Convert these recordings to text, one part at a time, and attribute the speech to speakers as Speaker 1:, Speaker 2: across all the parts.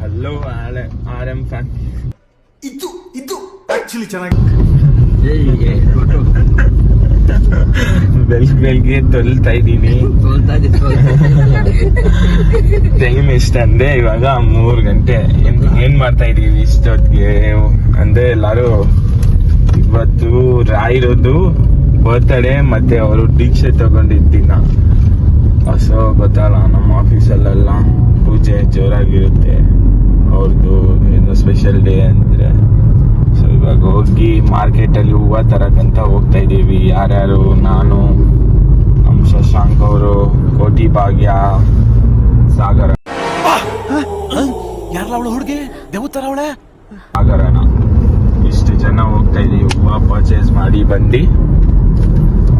Speaker 1: Hello R M fan
Speaker 2: ಇದು ಇದು actually ಚೆನ್ನಾಗಿ
Speaker 1: ಬೆಳಗ್ಗೆ ಬೆಳಗ್ಗೆ ತೊಲ್ತಾ ಇದ್ದೀನಿ. ಟೈಮ್ ಎಷ್ಟು ಅಂದ್ರೆ ಇವಾಗ ಮೂರು ಗಂಟೆ. ಏನ್ ಏನ್ ಮಾಡ್ತಾ ಇದೀವಿ ಇಷ್ಟೊತ್ತಿಗೆ? ಅಂದ್ರೆ ಎಲ್ಲಾರು ಇವತ್ತು ರಾಯಿರೋದು ಬರ್ತಡೇ ಮತ್ತೆ ಅವರು ದೀಕ್ಷೆ ತಗೊಂಡಿದ್ದೀನ ದಿನ. ಸೊ ಗೊತ್ತಲ್ಲ ನಮ್ಮ ಆಫೀಸಲ್ಲೆಲ್ಲ ಪೂಜೆ ಜೋರಾಗಿರುತ್ತೆ ಅವ್ರದ್ದು ಏನೋ ಸ್ಪೆಷಲ್ ಡೇ ಅಂದ್ರೆ ಸೊ ಇವಾಗ ಹೋಗಿ ಮಾರ್ಕೆಟಲ್ಲಿ ಹೂವು ತರಕ್ಕಂತ ಹೋಗ್ತಾ ಇದ್ದೀವಿ. ಯಾರ್ಯಾರು ನಾನು ನಮ್ಮ ಶಶಾಂಕ್ ಅವರು ಕೋಟಿ ಭಾಗ್ಯ ಸಾಗರ
Speaker 2: ಯಾರಲ್ಲ ಅವಳು ಹುಡುಗಿ? ದೇವತರ ಅವಳೆ?
Speaker 1: ಸಾಗರನ. ಇಷ್ಟು ಜನ ಹೋಗ್ತಾ ಇದ್ದೀವಿ. ಹೂವ ಪರ್ಚೇಸ್ ಮಾಡಿ ಬಂದು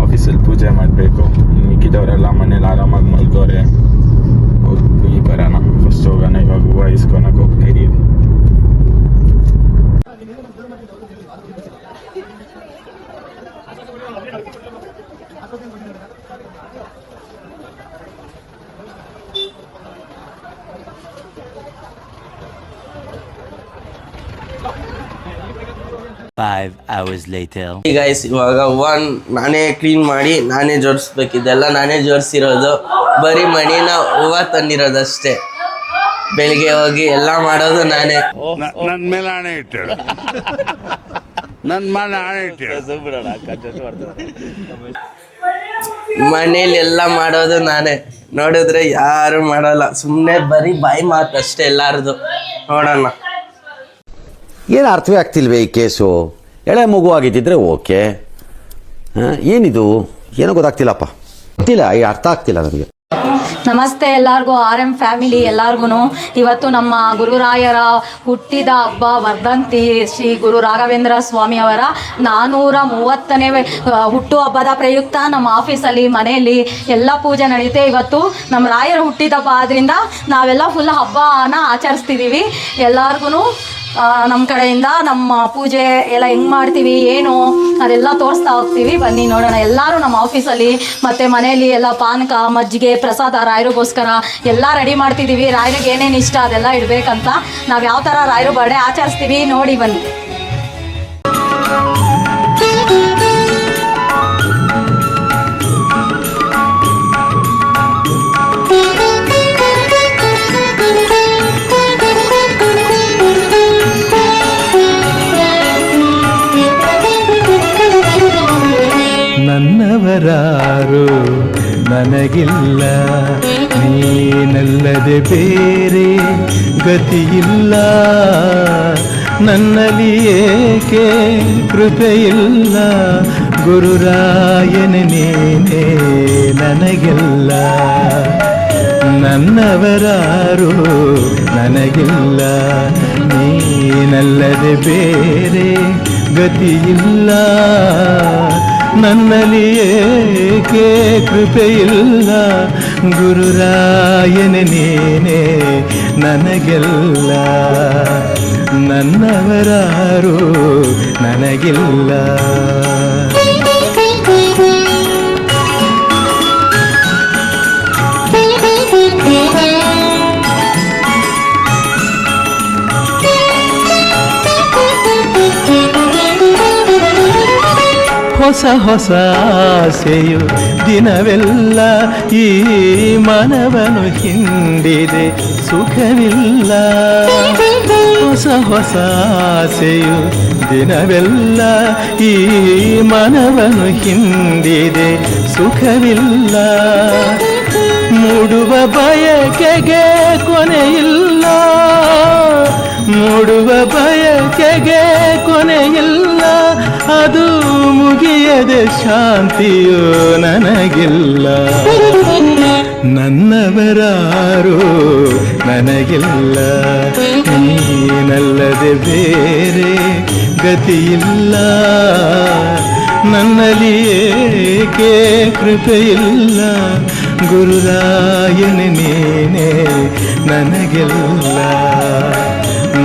Speaker 1: ಆಫೀಸಲ್ಲಿ ಪೂಜೆ ಮಾಡಬೇಕು. ಮಿಕ್ಕಿದವರೆಲ್ಲ ಮನೇಲಿ ಆರಾಮಾಗಿ ಮಲ್ಕೋರೆ ಹೋಗಿ ಬರೋಣ. ಫಸ್ಟ್ ಹೋಗೋಣ. ಇವಾಗ ಹೂವು ಇಸ್ಕೊಳಕ್ ಹೋಗ್ತಾ ಇದೀವಿ
Speaker 3: Five hours later.
Speaker 4: ಗೈಸ್ ಇವಾಗ ಒನ್ ನಾನೇ ಕ್ಲೀನ್ ಮಾಡಿ ನಾನೇ ಜೋಡಿಸ್ಬೇಕಿದೆಲ್ಲ ನಾನೇ ಜೋಡಿಸಿರೋದು. ಬರೀ ಮಣಿನ ಹೂವ ತಂದಿರೋದಷ್ಟೇ. ಬೆಳಿಗ್ಗೆ ಹೋಗಿ ಎಲ್ಲ ಮಾಡೋದು ನಾನೇ.
Speaker 5: ನನ್ನ ಮೇಲೆ ಆಣೆ ಇಟ್ಟಳು ನನ್ನ ಮೇಲೆ ಇಟ್ಟಳು
Speaker 4: ಮನೇಲಿ ಎಲ್ಲ ಮಾಡೋದು ನಾನೇ. ನೋಡಿದ್ರೆ ಯಾರು ಮಾಡಲ್ಲ. ಸುಮ್ಮನೆ ಬರೀ ಬಾಯಿ ಮಾತು ಅಷ್ಟೇ ಎಲ್ಲಾರ್ದು. ನೋಡೋಣ.
Speaker 6: ಏನು ಅರ್ಥವೇ ಆಗ್ತಿಲ್ವೇ ಈ ಕೇಸು? ಎಳೆ ಮಗು ಆಗಿದ್ದಿದ್ರೆ ಓಕೆ. ಏನಿದು? ಏನೋ ಗೊತ್ತಾಗ್ತಿಲ್ಲಪ್ಪ. ಗೊತ್ತಿಲ್ಲ, ಈ ಅರ್ಥ ಆಗ್ತಿಲ್ಲ ನನಗೆ.
Speaker 7: ನಮಸ್ತೆ ಎಲ್ಲರಿಗೂ, ಆರ್ ಎಂ ಫ್ಯಾಮಿಲಿ ಎಲ್ಲರಿಗೂ ಇವತ್ತು ನಮ್ಮ ಗುರುರಾಯರ ಹುಟ್ಟಿದ ಹಬ್ಬ ವರ್ಧಂತಿ ಶ್ರೀ ಗುರು ರಾಘವೇಂದ್ರ ಸ್ವಾಮಿ ಅವರ ನಾನ್ನೂರ ಮೂವತ್ತನೇ ಹುಟ್ಟು ಹಬ್ಬದ ಪ್ರಯುಕ್ತ ನಮ್ಮ ಆಫೀಸಲ್ಲಿ, ಮನೆಯಲ್ಲಿ ಎಲ್ಲ ಪೂಜೆ ನಡೆಯುತ್ತೆ ಇವತ್ತು ನಮ್ಮ ರಾಯರ ಹುಟ್ಟಿದ ಹಬ್ಬ ಆದ್ರಿಂದ ನಾವೆಲ್ಲ ಫುಲ್ ಹಬ್ಬನ ಆಚರಿಸ್ತಿದ್ದೀವಿ ಎಲ್ಲರಿಗೂ ನಮ್ಮ ಕಡೆಯಿಂದ ನಮ್ಮ ಪೂಜೆ ಎಲ್ಲ ಹೆಂಗ್ ಮಾಡ್ತೀವಿ, ಏನು ಅದೆಲ್ಲ ತೋರಿಸ್ತಾ ಹೋಗ್ತೀವಿ. ಬನ್ನಿ ನೋಡೋಣ. ಎಲ್ಲರೂ ನಮ್ಮ ಆಫೀಸಲ್ಲಿ ಮತ್ತೆ ಮನೆಯಲ್ಲಿ ಎಲ್ಲ ಪಾನಕ, ಮಜ್ಜಿಗೆ, ಪ್ರಸಾದ, ರಾಯರಿಗೋಸ್ಕರ ಎಲ್ಲ ರೆಡಿ ಮಾಡ್ತಿದ್ದೀವಿ ರಾಯರಿಗೆ ಏನೇನು ಇಷ್ಟ ಅದೆಲ್ಲ ಇಡಬೇಕಂತ ನಾವು ಯಾವ ಥರ ರಾಯರು ಬರ್ಡೇ ಆಚರಿಸ್ತೀವಿ ನೋಡಿ ಬನ್ನಿ.
Speaker 8: ನನ್ನವರಾರು ನನಗಿಲ್ಲ, ನೀನಲ್ಲದೆ ಬೇರೆ ಗತಿಯಿಲ್ಲ. ನನ್ನಲ್ಲಿ ಏಕೆ ಕೃಪೆಯಿಲ್ಲ? ಗುರುರಾಯನ, ನೀನೇ ನನಗಿಲ್ಲ. ನನ್ನವರಾರು ನನಗಿಲ್ಲ, ನೀನಲ್ಲದೆ ಬೇರೆ ಗತಿಯಿಲ್ಲ. ನನ್ನಲ್ಲಿ ಏಕೆ ಕೃಪೆಯಿಲ್ಲ ಗುರುರಾಯನ ನೀನೇ ನನಗೆಲ್ಲ. ನನ್ನವರಾರು ನನಗಿಲ್ಲ. ಹೊಸ ಹೊಸ ಆಸೆಯು ದಿನವೆಲ್ಲ ಈ ಮನವನು ಹಿಂಡಿದೆ. ಸುಖವಿಲ್ಲ. ಹೊಸ ಹೊಸ ಆಸೆಯು ದಿನವೆಲ್ಲ ಈ ಮನವನು ಹಿಂಡಿದೆ. ಸುಖವಿಲ್ಲ. ಮೂಡುವ ಬಯಕೆಗೆ ಕೊನೆಯಿಲ್ಲ ಮೂಡುವ ಬಯಕೆಗೆ ಕೊನೆಯಿಲ್ಲ ಶಾಂತಿಯೋ ನನಗಿಲ್ಲ. ನನ್ನವರಾರು ನನಗಿಲ್ಲ. ನೀನಲ್ಲದೆ ಬೇರೆ ಗತಿಯಿಲ್ಲ. ನನ್ನಲ್ಲಿ ಏಕೆ ಕೃಪೆಯಿಲ್ಲ? ಗುರುರಾಯನ ನೀನೇ ನನಗೆಲ್ಲ.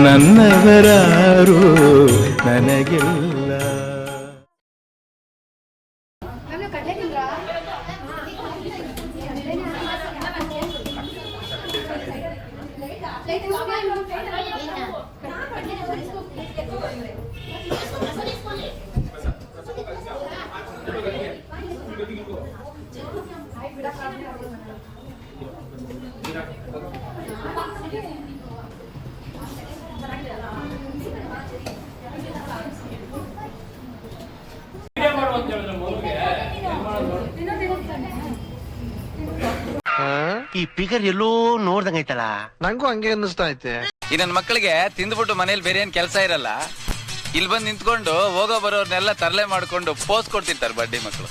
Speaker 8: ನನ್ನವರಾರು ನನಗಿಲ್ಲ. Gracias.
Speaker 9: ಈ ಪಿಗರ್ ಎಲ್ಲೋ ನೋಡ್ದಂಗೈತಲ್ಲ
Speaker 2: ನಂಗೂ ಹಂಗೆ ಅನ್ನಿಸ್ತಾ ಐತೆ.
Speaker 10: ಈ ನನ್ನ ಮಕ್ಕಳಿಗೆ ತಿಂದ್ಬಿಟ್ಟು ಮನೇಲಿ ಬೇರೆ ಏನ್ ಕೆಲಸ ಇರಲ್ಲ? ಇಲ್ಲಿ ಬಂದು ನಿಂತ್ಕೊಂಡು ಹೋಗೋ ಬರೋರ್ನೆಲ್ಲ ತರಲೆ ಮಾಡ್ಕೊಂಡು ಪೋಸ್ ಕೊಡ್ತಿರ್ತಾರೆ ಬಡ್ಡಿ ಮಕ್ಕಳು